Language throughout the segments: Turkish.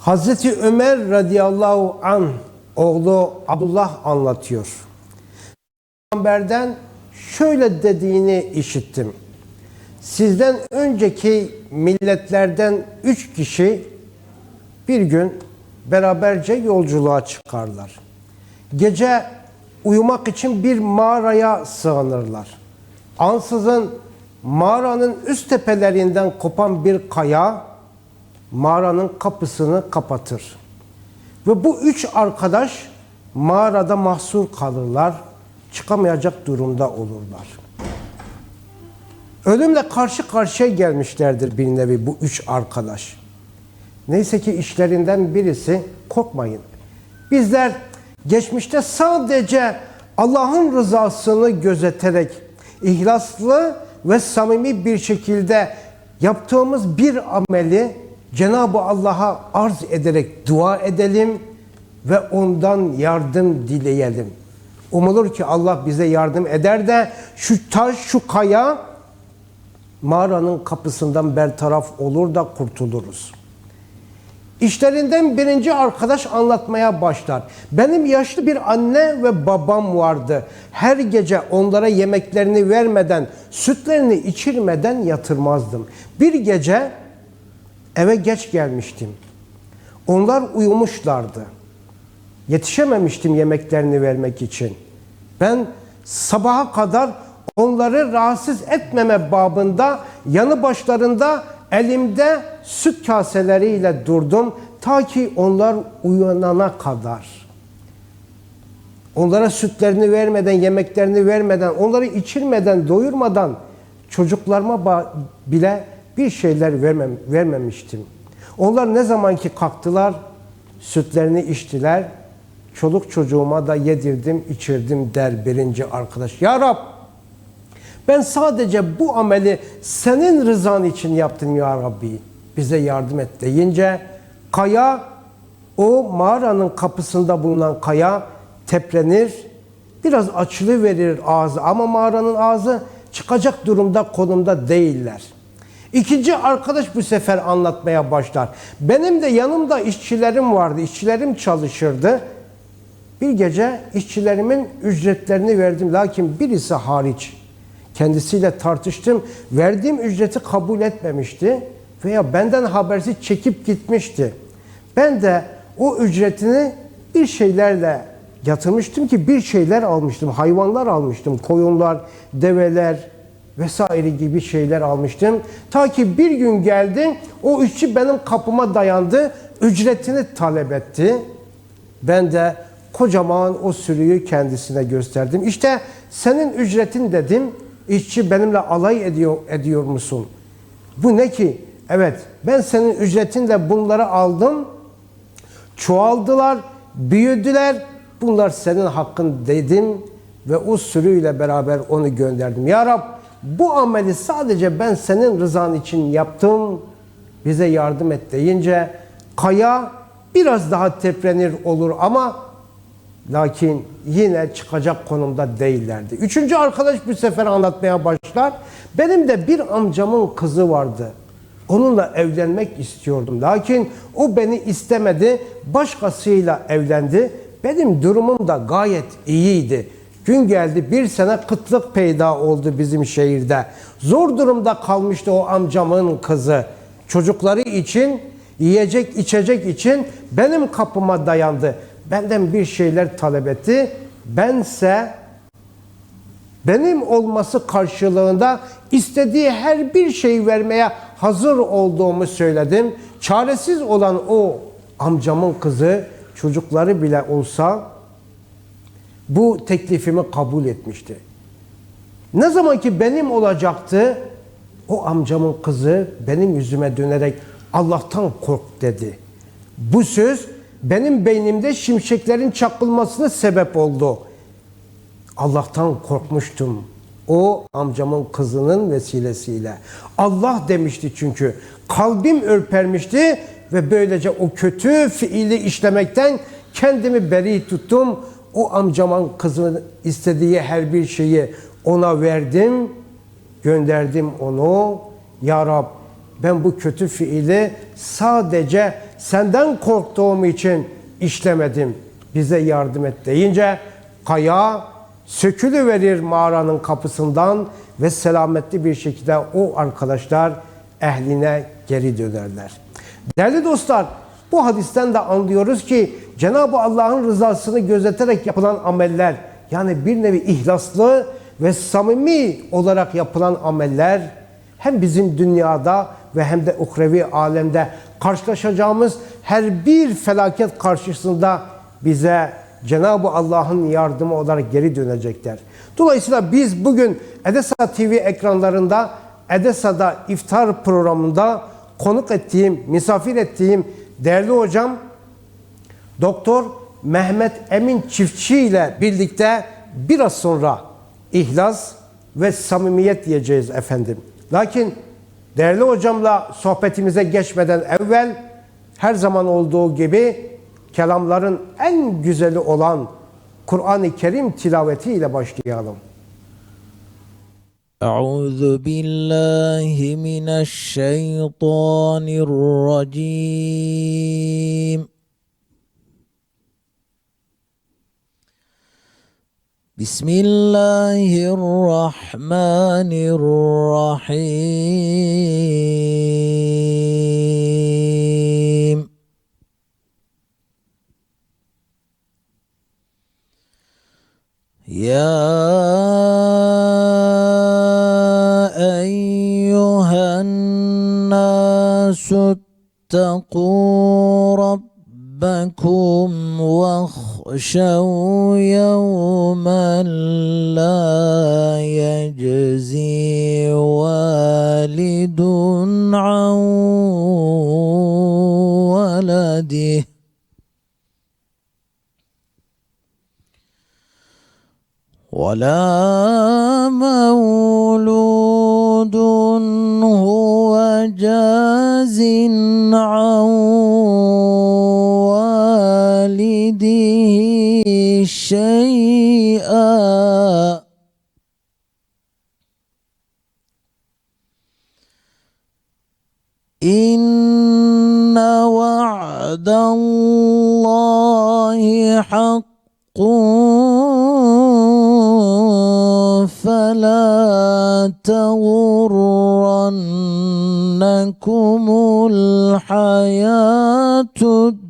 Hazreti Ömer radıyallahu an oğlu Abdullah anlatıyor. Peygamberden şöyle dediğini işittim. Sizden önceki milletlerden üç kişi bir gün beraberce yolculuğa çıkarlar. Gece uyumak için bir mağaraya sığınırlar. Ansızın mağaranın üst tepelerinden kopan bir kaya mağaranın kapısını kapatır. Ve bu üç arkadaş mağarada mahsur kalırlar, çıkamayacak durumda olurlar. Ölümle karşı karşıya gelmişlerdir bir nevi bu üç arkadaş. Neyse ki işlerinden birisi korkmayın. Bizler geçmişte sadece Allah'ın rızasını gözeterek ihlaslı ve samimi bir şekilde yaptığımız bir ameli Cenab-ı Allah'a arz ederek dua edelim ve ondan yardım dileyelim. Umulur ki Allah bize yardım eder de şu taş, şu kaya mağaranın kapısından bertaraf olur da kurtuluruz. İşlerinden birinci arkadaş anlatmaya başlar. Benim yaşlı bir anne ve babam vardı. Her gece onlara yemeklerini vermeden, sütlerini içirmeden yatırmazdım. Bir gece eve geç gelmiştim. Onlar uyumuşlardı. Yetişememiştim yemeklerini vermek için. Ben sabaha kadar onları rahatsız etmeme babında yanı başlarında elimde süt kaseleriyle durdum ta ki onlar uyanana kadar. Onlara sütlerini vermeden, yemeklerini vermeden, onları içirmeden, doyurmadan çocuklarıma bile bir şeyler vermem, vermemiştim. Onlar ne zamanki kalktılar, sütlerini içtiler, çoluk çocuğuma da yedirdim, içirdim der birinci arkadaş. Ya Rab, ben sadece bu ameli senin rızan için yaptım ya Rabbi. Bize yardım et deyince kaya o mağaranın kapısında bulunan kaya teprenir. Biraz açılı verir ağzı ama mağaranın ağzı çıkacak durumda konumda değiller. İkinci arkadaş bu sefer anlatmaya başlar. Benim de yanımda işçilerim vardı. İşçilerim çalışırdı. Bir gece işçilerimin ücretlerini verdim. Lakin birisi hariç. Kendisiyle tartıştım. Verdiğim ücreti kabul etmemişti. Veya benden habersiz çekip gitmişti. Ben de o ücretini bir şeylerle yatırmıştım ki bir şeyler almıştım. Hayvanlar almıştım. Koyunlar, develer vesaire gibi şeyler almıştım. Ta ki bir gün geldi. O işçi benim kapıma dayandı. Ücretini talep etti. Ben de kocaman o sürüyü kendisine gösterdim. İşte senin ücretin dedim. İşçi benimle alay ediyor, ediyor musun? Bu ne ki? Evet ben senin ücretinle bunları aldım. Çoğaldılar, büyüdüler. Bunlar senin hakkın dedim ve o sürüyle beraber onu gönderdim. Ya Rab bu ameli sadece ben senin rızan için yaptım. Bize yardım et deyince kaya biraz daha teprenir olur ama lakin yine çıkacak konumda değillerdi. Üçüncü arkadaş bu sefer anlatmaya başlar. Benim de bir amcamın kızı vardı. Onunla evlenmek istiyordum. Lakin o beni istemedi. Başkasıyla evlendi. Benim durumum da gayet iyiydi. Gün geldi bir sene kıtlık peyda oldu bizim şehirde. Zor durumda kalmıştı o amcamın kızı. Çocukları için, yiyecek içecek için benim kapıma dayandı. Benden bir şeyler talep etti. Bense benim olması karşılığında istediği her bir şey vermeye hazır olduğumu söyledim. Çaresiz olan o amcamın kızı çocukları bile olsa bu teklifimi kabul etmişti. Ne zaman ki benim olacaktı o amcamın kızı benim yüzüme dönerek Allah'tan kork dedi. Bu söz benim beynimde şimşeklerin çakılmasına sebep oldu. Allah'tan korkmuştum. O amcamın kızının vesilesiyle. Allah demişti çünkü. Kalbim ürpermişti ve böylece o kötü fiili işlemekten kendimi beri tuttum. O amcamın kızının istediği her bir şeyi ona verdim. Gönderdim onu. Ya Rab ben bu kötü fiili sadece senden korktuğum için işlemedim. Bize yardım et deyince kaya sökülü verir mağaranın kapısından ve selametli bir şekilde o arkadaşlar ehline geri dönerler. Değerli dostlar, bu hadisten de anlıyoruz ki Cenab-ı Allah'ın rızasını gözeterek yapılan ameller, yani bir nevi ihlaslı ve samimi olarak yapılan ameller hem bizim dünyada ve hem de ukrevi alemde karşılaşacağımız her bir felaket karşısında bize Cenab-ı Allah'ın yardımı olarak geri dönecekler. Dolayısıyla biz bugün Edesa TV ekranlarında Edesa'da iftar programında konuk ettiğim, misafir ettiğim değerli hocam Doktor Mehmet Emin Çiftçi ile birlikte biraz sonra ihlas ve samimiyet diyeceğiz efendim. Lakin değerli hocamla sohbetimize geçmeden evvel her zaman olduğu gibi kelamların en güzeli olan Kur'an-ı Kerim tilavetiyle başlayalım. أعوذ بالله من الشيطان الرجيم بسم الله الرحمن الرحيم يا أيها الناس اتقوا ربكم واخشوا يوما لا يجزي والد عن ولده. ولا مولود هو جاز عن والده شيئا إن وعد الله حق فلا تغرنكم الحياة الدنيا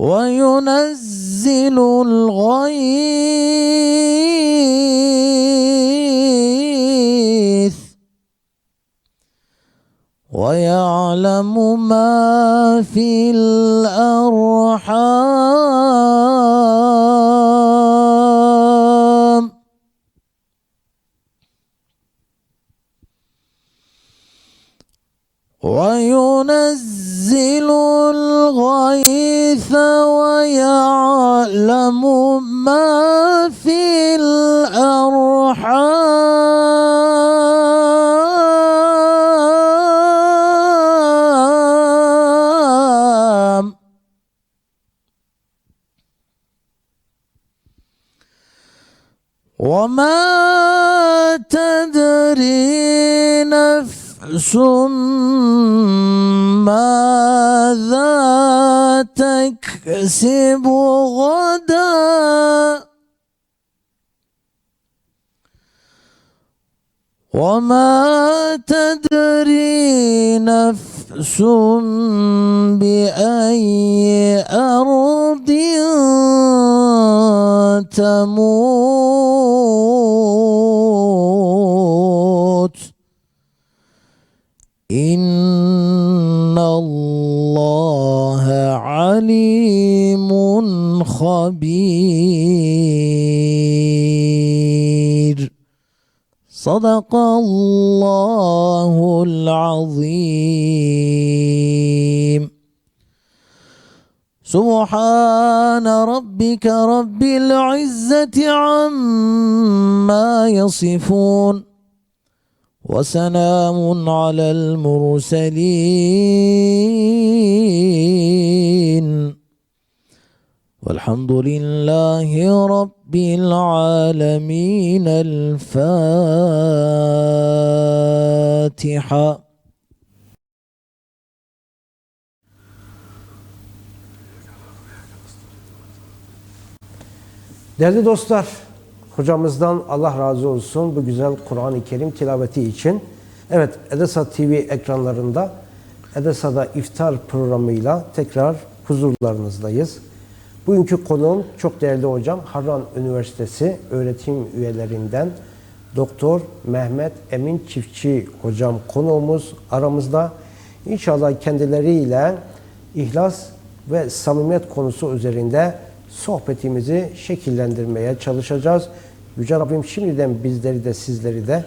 وينزل الغيث ويعلم ما في الأرحام وينزل الغيث ويعلم ما في الأرحام. وما تدري نفس ماذا تكسب غدا؟ وما تدري نفس بأي أرض تموت. إن الله عليم خبير. صدق الله العظيم. سبحان ربك رب العزة عما يصفون. وسلام على المرسلين. والحمد لله رب العالمين. الفاتحة. Değerli dostlar, hocamızdan Allah razı olsun bu güzel Kur'an-ı Kerim tilaveti için. Evet, Edesa TV ekranlarında Edesa'da iftar programıyla tekrar huzurlarınızdayız. Bugünkü konuğum çok değerli hocam Harran Üniversitesi öğretim üyelerinden Doktor Mehmet Emin Çiftçi hocam konuğumuz aramızda. İnşallah kendileriyle ihlas ve samimiyet konusu üzerinde sohbetimizi şekillendirmeye çalışacağız. Yüce Rabbim şimdiden bizleri de sizleri de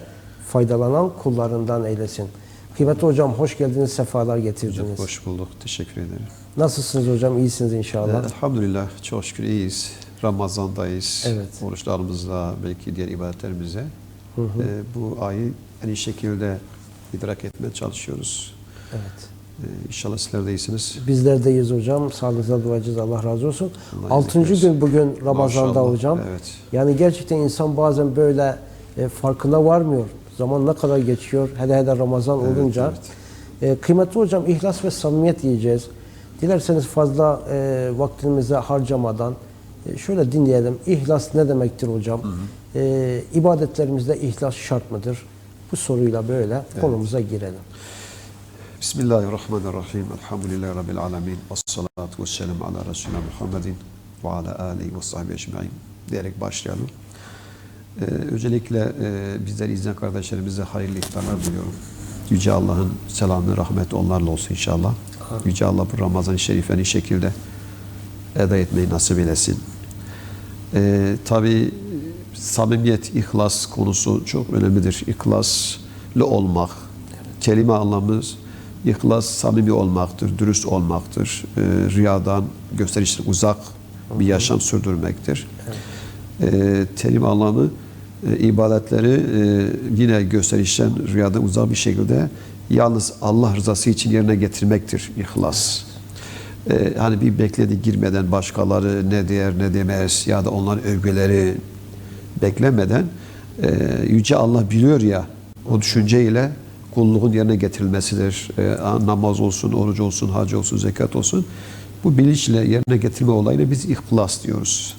faydalanan kullarından eylesin. Kıymetli hocam hoş geldiniz, sefalar getirdiniz. Hoş bulduk. Teşekkür ederim. Nasılsınız hocam? İyisiniz inşallah. Elhamdülillah çok şükür iyiyiz. Ramazandayız. Evet. Oruçlarımızla belki diğer ibadetlerimize e, bu ayı en iyi şekilde idrak etmeye çalışıyoruz. Evet. E, İnşallah sizler de iyisiniz. Bizler deyiz hocam. Sağlığınıza duacıyız. Allah razı olsun. Allah Altıncı gün bugün Ramazan'da Maşallah, hocam. evet. Yani gerçekten insan bazen böyle e, farkına varmıyor. Zaman ne kadar geçiyor. Hele hele Ramazan olunca. E, kıymetli hocam ihlas ve samimiyet diyeceğiz. Dilerseniz fazla e, vaktimizi harcamadan e, şöyle dinleyelim. İhlas ne demektir hocam? E, ibadetlerimizde ihlas şart mıdır? Bu soruyla böyle konumuza girelim. Bismillahirrahmanirrahim. Elhamdülillahi Rabbil alemin. Esselatu vesselamu ala Resulina Muhammedin ve ala alihi ve sahbihi ecma'in diyerek başlayalım. Ee, öncelikle e, bizleri izleyen kardeşlerimize hayırlı iftarlar diliyorum. Yüce Allah'ın selamı, rahmeti onlarla olsun inşallah. Yüce Allah bu Ramazan-ı Şerif en iyi şekilde eda etmeyi nasip eylesin. Ee, tabii samimiyet, ihlas konusu çok önemlidir. İhlaslı olmak, kelime anlamımız ihlas, samimi olmaktır, dürüst olmaktır. Ee, riyadan, gösterişten uzak bir yaşam sürdürmektir. Ee, terim anlamı e, ibadetleri e, yine gösterişten, riyadan uzak bir şekilde yalnız Allah rızası için yerine getirmektir ihlas. Ee, hani bir bekledi girmeden başkaları ne der ne demez ya da onların övgüleri beklemeden e, Yüce Allah biliyor ya o düşünceyle kulluğun yerine getirilmesidir. E, namaz olsun, oruç olsun, hac olsun, zekat olsun. Bu bilinçle yerine getirme olayına biz ihlas diyoruz.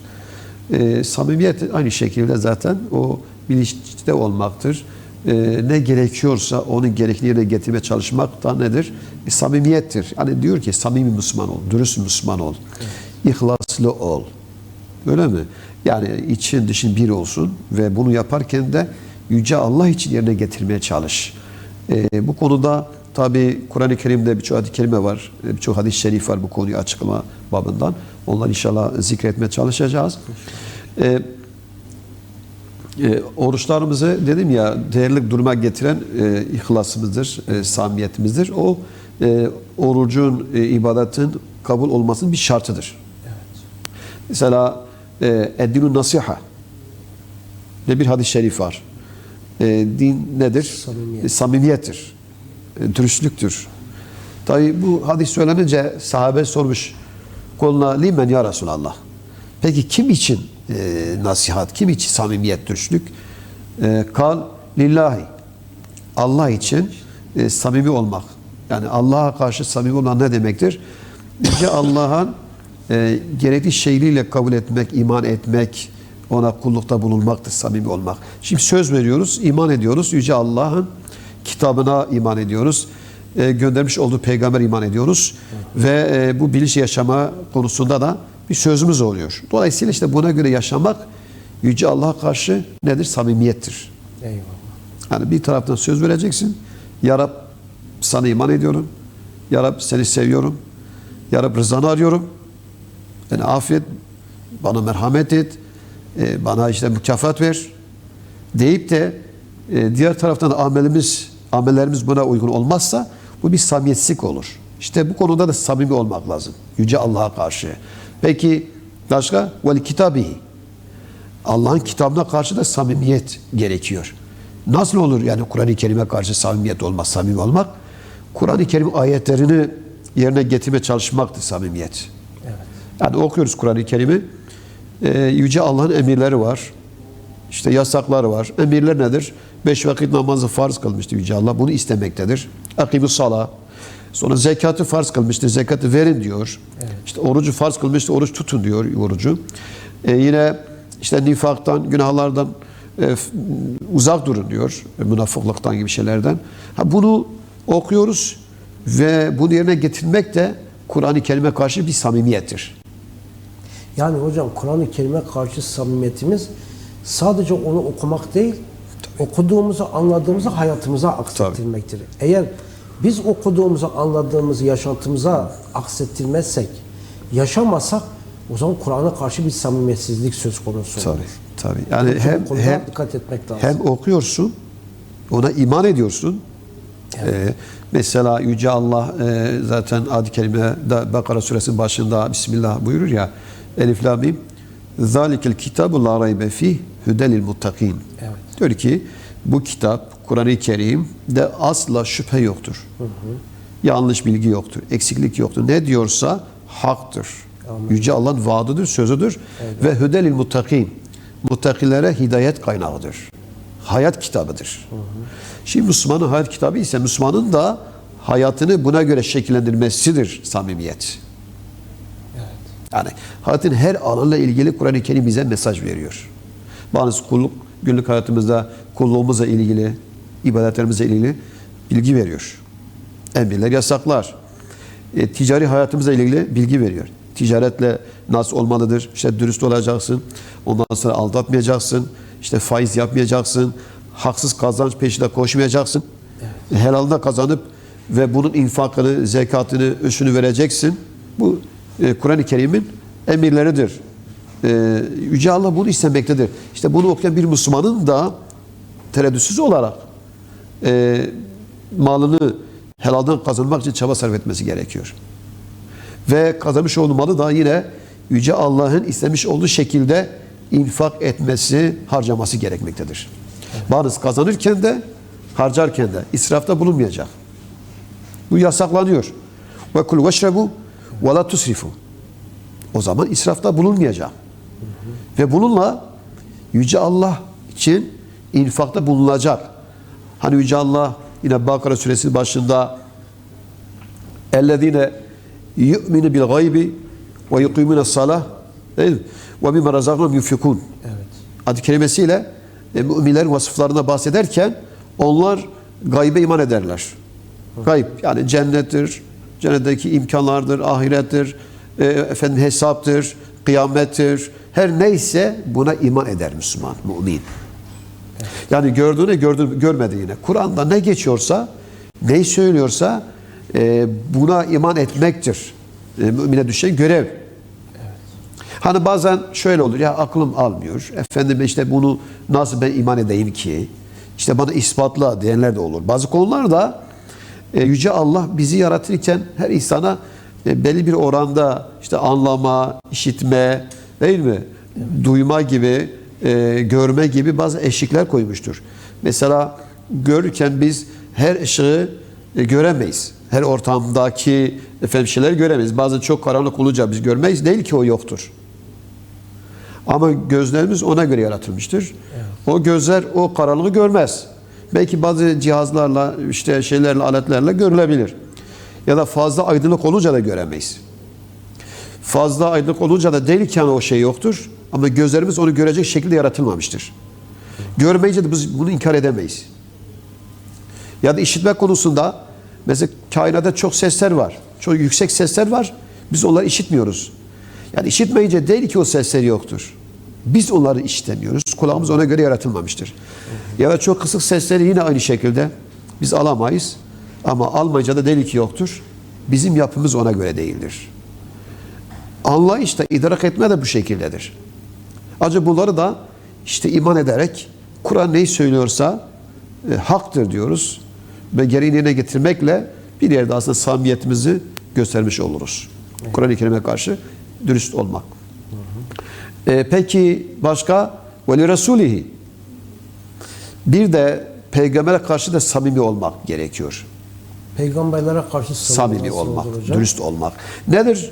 E, samimiyet aynı şekilde zaten o bilinçte olmaktır. E, ne gerekiyorsa onun gerekli yerine getirmeye çalışmak da nedir? E, samimiyettir. Hani diyor ki samimi Müslüman ol, dürüst Müslüman ol, ihlaslı ol. Öyle mi? Yani için dışın bir olsun ve bunu yaparken de Yüce Allah için yerine getirmeye çalış. Ee, bu konuda tabi Kur'an-ı Kerim'de birçok hadis-i kerime var, e, birçok hadis-i şerif var bu konuyu açıklama babından. Onları inşallah zikretmeye çalışacağız. Ee, e, oruçlarımızı dedim ya değerli duruma getiren e, ihlasımızdır, e, samimiyetimizdir. O e, orucun, e, ibadetin kabul olmasının bir şartıdır. Mesela e, Eddinu Nasiha diye bir hadis-i şerif var. E, din nedir? Samimiyet. Samimiyettir. E, dürüstlüktür. Tabi bu hadis söylenince sahabe sormuş. Koluna limen ya Resulallah. Peki kim için e, nasihat, kim için samimiyet, dürüstlük? E, kal lillahi. Allah için e, samimi olmak. Yani Allah'a karşı samimi olmak ne demektir? Yüce Allah'ın e, gerekli şeyliyle kabul etmek, iman etmek, ona kullukta bulunmaktır, samimi olmak. Şimdi söz veriyoruz, iman ediyoruz. Yüce Allah'ın kitabına iman ediyoruz. E, göndermiş olduğu peygamber iman ediyoruz. Ve e, bu bilinç yaşama konusunda da bir sözümüz oluyor. Dolayısıyla işte buna göre yaşamak Yüce Allah'a karşı nedir? Samimiyettir. Eyvallah. Yani bir taraftan söz vereceksin. Ya Rab sana iman ediyorum. Ya Rab seni seviyorum. Ya Rabbi rızanı arıyorum. Beni affet. Bana merhamet et. E, bana işte mükafat ver. Deyip de e, diğer taraftan da amelimiz, amellerimiz buna uygun olmazsa bu bir samimiyetsizlik olur. İşte bu konuda da samimi olmak lazım. Yüce Allah'a karşı. Peki başka? Vel kitabihi. Allah'ın kitabına karşı da samimiyet gerekiyor. Nasıl olur yani Kur'an-ı Kerim'e karşı samimiyet olmak, samimi olmak? Kur'an-ı Kerim ayetlerini yerine getirmeye çalışmaktır samimiyet. Yani okuyoruz Kur'an-ı Kerim'i. Ee, Yüce Allah'ın emirleri var. İşte yasakları var. Emirler nedir? Beş vakit namazı farz kılmıştı Yüce Allah. Bunu istemektedir. Akimus sala. Sonra zekatı farz kılmıştır. Zekatı verin diyor. İşte orucu farz kılmıştır. Oruç tutun diyor orucu. Ee, yine işte nifaktan, günahlardan e, uzak durun diyor. E, Münafıklıktan gibi şeylerden. Ha, bunu okuyoruz ve bunu yerine getirmek de Kur'an-ı Kerim'e karşı bir samimiyettir. Yani hocam Kur'an-ı Kerim'e karşı samimiyetimiz sadece onu okumak değil, okuduğumuzu, anladığımızı hayatımıza aksettirmektir. Eğer biz okuduğumuzu, anladığımızı yaşantımıza aksettirmezsek, yaşamasak o zaman Kur'an'a karşı bir samimiyetsizlik söz konusu olur. Tabii, tabii. Yani Bu hem hem dikkat etmek lazım. hem okuyorsun, ona iman ediyorsun. Ee, mesela Yüce Allah e, zaten ad-i kerimede Bakara suresinin başında Bismillah buyurur ya Elif la mim Zalikel kitabu la raybe fih hudelil muttakin. Evet. Diyor ki bu kitap Kur'an-ı Kerim'de asla şüphe yoktur. Yanlış bilgi yoktur. Eksiklik yoktur. Ne diyorsa haktır. Yüce Allah'ın vaadidir, sözüdür. Ve hudelil muttakin. Muttakilere hidayet kaynağıdır. Hayat kitabıdır. Şimdi Müslümanın hayat kitabı ise Müslümanın da hayatını buna göre şekillendirmesidir samimiyet. Yani hayatın her alanla ilgili Kur'an-ı Kerim bize mesaj veriyor. Bazı kulluk, günlük hayatımızda kulluğumuzla ilgili, ibadetlerimizle ilgili bilgi veriyor. Emirler, yasaklar. E, ticari hayatımızla ilgili bilgi veriyor. Ticaretle nasıl olmalıdır? İşte dürüst olacaksın. Ondan sonra aldatmayacaksın. İşte faiz yapmayacaksın. Haksız kazanç peşinde koşmayacaksın. Helalda kazanıp ve bunun infakını, zekatını, öşünü vereceksin. Bu e, Kur'an-ı Kerim'in emirleridir. E, Yüce Allah bunu istemektedir. İşte bunu okuyan bir Müslümanın da tereddütsüz olarak e, malını helalden kazanmak için çaba sarf etmesi gerekiyor. Ve kazanmış olduğu malı da yine Yüce Allah'ın istemiş olduğu şekilde infak etmesi, harcaması gerekmektedir. Bazı kazanırken de harcarken de israfta bulunmayacak. Bu yasaklanıyor. Ve kul veşrebu ve la tusrifu. O zaman israfta bulunmayacak. Ve bununla Yüce Allah için infakta bulunacak. Hani Yüce Allah yine Bakara suresinin başında اَلَّذ۪ينَ يُؤْمِنُ بِالْغَيْبِ وَيُقِيمُونَ الصَّلَةِ değil mi? وَمِمَّ رَزَقْنَهُمْ يُنْفِقُونَ Evet. Adı kelimesiyle e, müminlerin vasıflarına bahsederken onlar gaybe iman ederler. Gayb yani cennettir, cennetteki imkanlardır, ahirettir, e, efendim hesaptır, kıyamettir. Her neyse buna iman eder Müslüman, mümin. Yani gördüğüne gördü, görmedi yine. Kur'an'da ne geçiyorsa, neyi söylüyorsa e, buna iman etmektir. E, mümine düşen görev. Hani bazen şöyle olur ya aklım almıyor. Efendim işte bunu nasıl ben iman edeyim ki? İşte bana ispatla diyenler de olur. Bazı konularda Yüce Allah bizi yaratırken her insana e, belli bir oranda işte anlama, işitme değil mi? Duyma gibi, e, görme gibi bazı eşikler koymuştur. Mesela görürken biz her ışığı e, göremeyiz. Her ortamdaki efendim şeyler göremeyiz. Bazen çok karanlık olunca biz görmeyiz. Değil ki o yoktur. Ama gözlerimiz ona göre yaratılmıştır. O gözler o karanlığı görmez. Belki bazı cihazlarla, işte şeylerle, aletlerle görülebilir. Ya da fazla aydınlık olunca da göremeyiz. Fazla aydınlık olunca da değilken o şey yoktur. Ama gözlerimiz onu görecek şekilde yaratılmamıştır. Görmeyince de biz bunu inkar edemeyiz. Ya da işitme konusunda mesela kainatta çok sesler var. Çok yüksek sesler var. Biz onları işitmiyoruz. Yani işitmeyince değil ki o sesler yoktur. Biz onları işitemiyoruz. Kulağımız ona göre yaratılmamıştır. Ya da çok kısık sesleri yine aynı şekilde biz alamayız. Ama almayınca da değil ki yoktur. Bizim yapımız ona göre değildir. Anlayış da idrak etme de bu şekildedir. Ancak bunları da işte iman ederek Kur'an neyi söylüyorsa e, haktır diyoruz ve gereğini yerine getirmekle bir yerde aslında samimiyetimizi göstermiş oluruz. Kur'an-ı Kerim'e karşı dürüst olmak. E, peki başka? Ve Resulihi. Bir de peygambere karşı da samimi olmak gerekiyor. Peygamberlere karşı Samimi nasıl olmak, hocam? dürüst olmak. Nedir?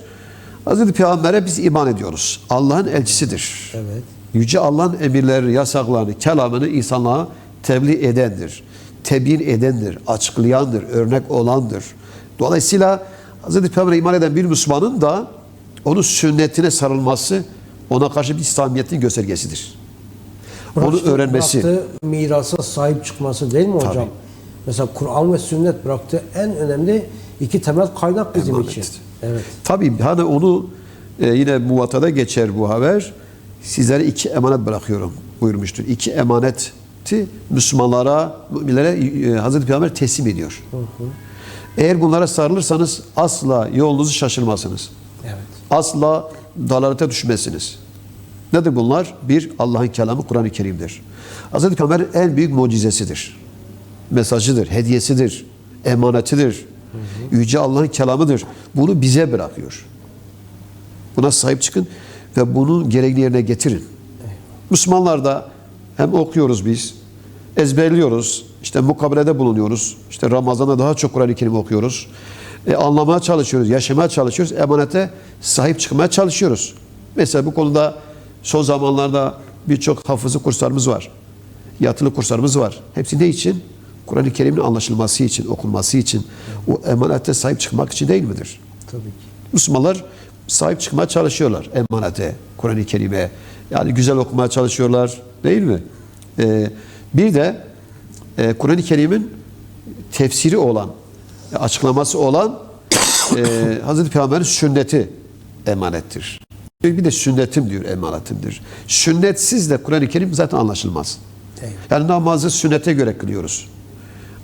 Hazreti Peygamber'e biz iman ediyoruz. Allah'ın elçisidir. Evet. Yüce Allah'ın emirleri, yasaklarını, kelamını insanlığa tebliğ edendir. Tebyin edendir, açıklayandır, örnek olandır. Dolayısıyla Hz. Peygamber'e iman eden bir Müslümanın da onun sünnetine sarılması ona karşı bir İslamiyet'in göstergesidir. Onu Bıraktığı- öğrenmesi. Bıraktığı mirasa sahip çıkması değil mi hocam? Tabii. Mesela Kur'an ve sünnet bıraktığı en önemli iki temel kaynak bizim Emanet. için. Evet. Tabii hani onu e, yine muvatada geçer bu haber. Sizlere iki emanet bırakıyorum buyurmuştur. İki emaneti Müslümanlara, müminlere e, Hazreti Peygamber teslim ediyor. Eğer bunlara sarılırsanız asla yolunuzu şaşırmazsınız. Evet. Asla dalalete düşmezsiniz. Nedir bunlar? Bir, Allah'ın kelamı Kur'an-ı Kerim'dir. Hazreti Peygamber'in en büyük mucizesidir. Mesajıdır, hediyesidir, emanetidir. Yüce Allah'ın kelamıdır. Bunu bize bırakıyor. Buna sahip çıkın ve bunun gereğini yerine getirin. Müslümanlar da hem okuyoruz biz, ezberliyoruz, işte mukabelede bulunuyoruz. İşte Ramazan'da daha çok Kur'an-ı Kerim okuyoruz. E, anlamaya çalışıyoruz, yaşamaya çalışıyoruz. Emanete sahip çıkmaya çalışıyoruz. Mesela bu konuda son zamanlarda birçok hafızı kurslarımız var. Yatılı kurslarımız var. Hepsi ne için? Kur'an-ı Kerim'in anlaşılması için, okunması için, o emanete sahip çıkmak için değil midir? Tabii ki. Müslümanlar sahip çıkmaya çalışıyorlar emanete, Kur'an-ı Kerim'e. Yani güzel okumaya çalışıyorlar değil mi? Ee, bir de e, Kur'an-ı Kerim'in tefsiri olan, açıklaması olan e, Hazreti Peygamber'in sünneti emanettir. Bir de sünnetim diyor emanetimdir. Sünnetsiz de Kur'an-ı Kerim zaten anlaşılmaz. Evet. Yani namazı sünnete göre kılıyoruz.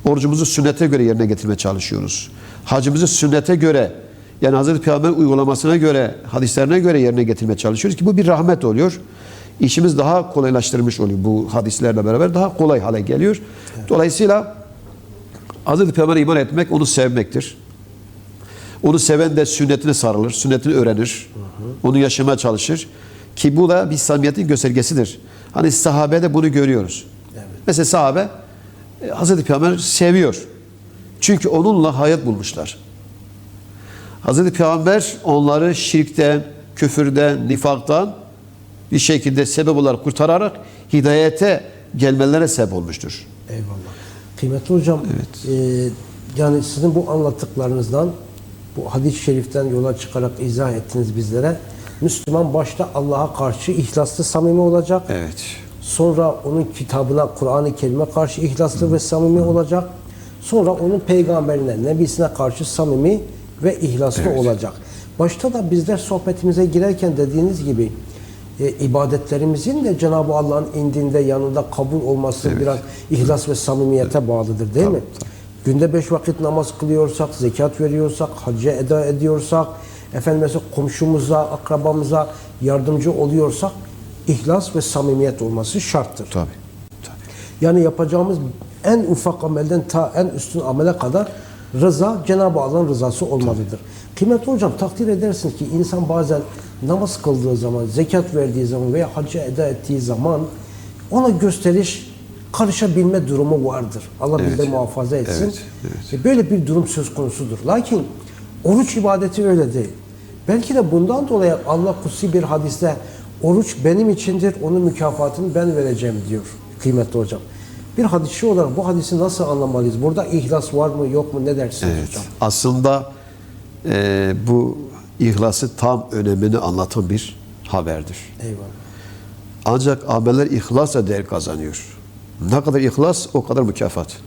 Orucumuzu sünnete göre yerine getirmeye çalışıyoruz. Hacımızı sünnete göre yani Hazreti Peygamber uygulamasına göre, hadislerine göre yerine getirmeye çalışıyoruz ki bu bir rahmet oluyor. İşimiz daha kolaylaştırmış oluyor bu hadislerle beraber daha kolay hale geliyor. Dolayısıyla Hazreti Peygamber'e iman etmek onu sevmektir. Onu seven de sünnetine sarılır, sünnetini öğrenir. Onu yaşamaya çalışır. Ki bu da bir samimiyetin göstergesidir. Hani sahabede bunu görüyoruz. Mesela sahabe e, Hazreti Peygamber seviyor. Çünkü onunla hayat bulmuşlar. Hazreti Peygamber onları şirkten, küfürden, nifaktan bir şekilde sebep olarak kurtararak hidayete gelmelerine sebep olmuştur. Eyvallah. Kıymetli hocam, e, yani sizin bu anlattıklarınızdan, bu hadis-i şeriften yola çıkarak izah ettiniz bizlere. Müslüman başta Allah'a karşı ihlaslı, samimi olacak. Evet. Sonra onun kitabına, Kur'an-ı Kerim'e karşı ihlaslı ve samimi olacak. Sonra onun peygamberine, nebisine karşı samimi ve ihlaslı olacak. Başta da bizler sohbetimize girerken dediğiniz gibi e, ibadetlerimizin de Cenab-ı Allah'ın indinde yanında kabul olması biraz ihlas ve samimiyete bağlıdır değil mi? Günde beş vakit namaz kılıyorsak, zekat veriyorsak, hacca eda ediyorsak, efendim mesela komşumuza, akrabamıza yardımcı oluyorsak ihlas ve samimiyet olması şarttır. Tabii. Tabii. Yani yapacağımız en ufak amelden ta en üstün amele kadar rıza Cenab-ı Allah'ın rızası olmalıdır. Kıymetli hocam takdir edersiniz ki insan bazen namaz kıldığı zaman, zekat verdiği zaman veya hacca eda ettiği zaman ona gösteriş karışabilme durumu vardır. Allah Evet. bizleri muhafaza etsin. Evet, evet. Ve Böyle bir durum söz konusudur. Lakin oruç ibadeti öyle değil. Belki de bundan dolayı Allah kutsi bir hadiste oruç benim içindir, onun mükafatını ben vereceğim diyor kıymetli hocam. Bir hadisçi olarak bu hadisi nasıl anlamalıyız? Burada ihlas var mı yok mu ne dersiniz Evet. hocam? Aslında e, bu ihlası tam önemini anlatan bir haberdir. Eyvallah. Ancak ameller ihlasla değer kazanıyor. Ne kadar ihlas o kadar mükafat.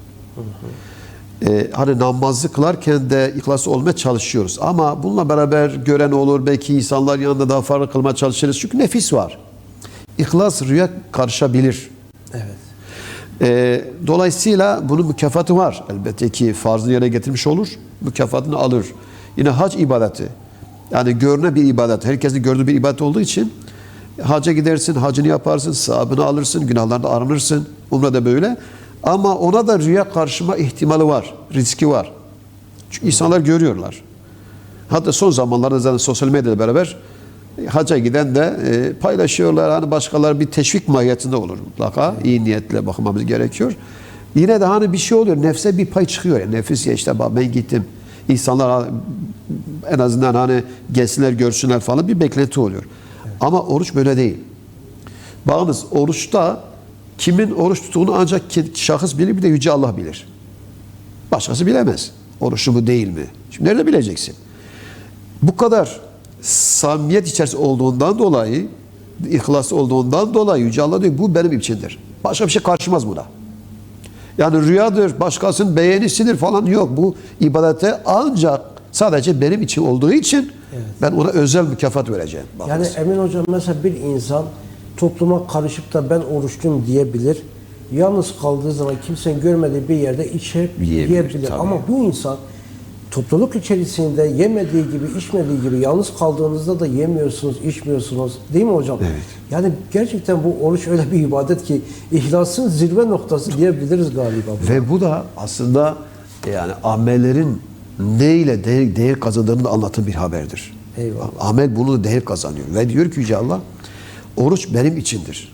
Ee, hani namazı kılarken de ihlaslı olmaya çalışıyoruz. Ama bununla beraber gören olur. Belki insanlar yanında daha farklı kılmaya çalışırız. Çünkü nefis var. İhlas rüya karışabilir. Evet. Ee, dolayısıyla bunun mükafatı var. Elbette ki farzını yerine getirmiş olur. Mükafatını alır. Yine hac ibadeti. Yani görünen bir ibadet. Herkesin gördüğü bir ibadet olduğu için hacca gidersin, hacını yaparsın, sahabını alırsın, günahlardan arınırsın. Umre de böyle. Ama ona da rüya karşıma ihtimali var, riski var. Çünkü insanlar görüyorlar. Hatta son zamanlarda zaten sosyal medyayla beraber e, hacca giden de e, paylaşıyorlar. Hani başkaları bir teşvik mahiyetinde olur mutlaka. İyi niyetle bakmamız gerekiyor. Yine de hani bir şey oluyor. Nefse bir pay çıkıyor. Yani nefis ya işte ben gittim. İnsanlar en azından hani gelsinler görsünler falan bir beklenti oluyor. Ama oruç böyle değil. Bakınız oruçta kimin oruç tuttuğunu ancak şahıs bilir bir de Yüce Allah bilir. Başkası bilemez. Oruçlu mu değil mi? Şimdi nerede bileceksin? Bu kadar samimiyet içerisinde olduğundan dolayı, ihlas olduğundan dolayı Yüce Allah diyor bu benim içindir. Başka bir şey karşımaz buna. Yani rüyadır, başkasının beğenisidir falan yok. Bu ibadete ancak sadece benim için olduğu için ben ona özel mükafat vereceğim. Yani Bakınız. Emin Hocam mesela bir insan topluma karışıp da ben oruçluyum diyebilir. Yalnız kaldığı zaman kimsenin görmediği bir yerde içer Yiyebilir, yiyebilir. tabii. Ama bu insan topluluk içerisinde yemediği gibi, içmediği gibi yalnız kaldığınızda da yemiyorsunuz, içmiyorsunuz. Değil mi hocam? Evet. Yani gerçekten bu oruç öyle bir ibadet ki ihlasın zirve noktası diyebiliriz galiba. Ve bu da aslında yani amellerin ne ile değer, değer kazandığını anlatan bir haberdir. Eyvallah. Amel bunu da değer kazanıyor. Ve diyor ki Yüce Allah, oruç benim içindir.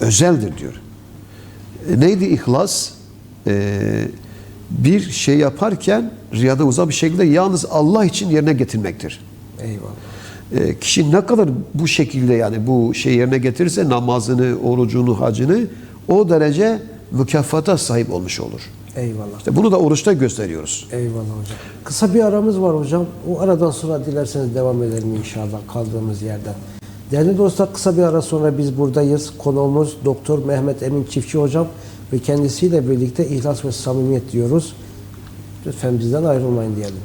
Özeldir diyor. E, neydi ihlas? E, bir şey yaparken riyada uzak bir şekilde yalnız Allah için yerine getirmektir. Eyvallah. E, kişi ne kadar bu şekilde yani bu şey yerine getirirse namazını, orucunu, hacını o derece mükafata sahip olmuş olur. Eyvallah. İşte bunu da oruçta gösteriyoruz. Eyvallah hocam. Kısa bir aramız var hocam. O aradan sonra dilerseniz devam edelim inşallah kaldığımız yerden. Değerli dostlar kısa bir ara sonra biz buradayız. Konuğumuz Doktor Mehmet Emin Çiftçi hocam ve kendisiyle birlikte ihlas ve samimiyet diyoruz. Lütfen bizden ayrılmayın diyelim.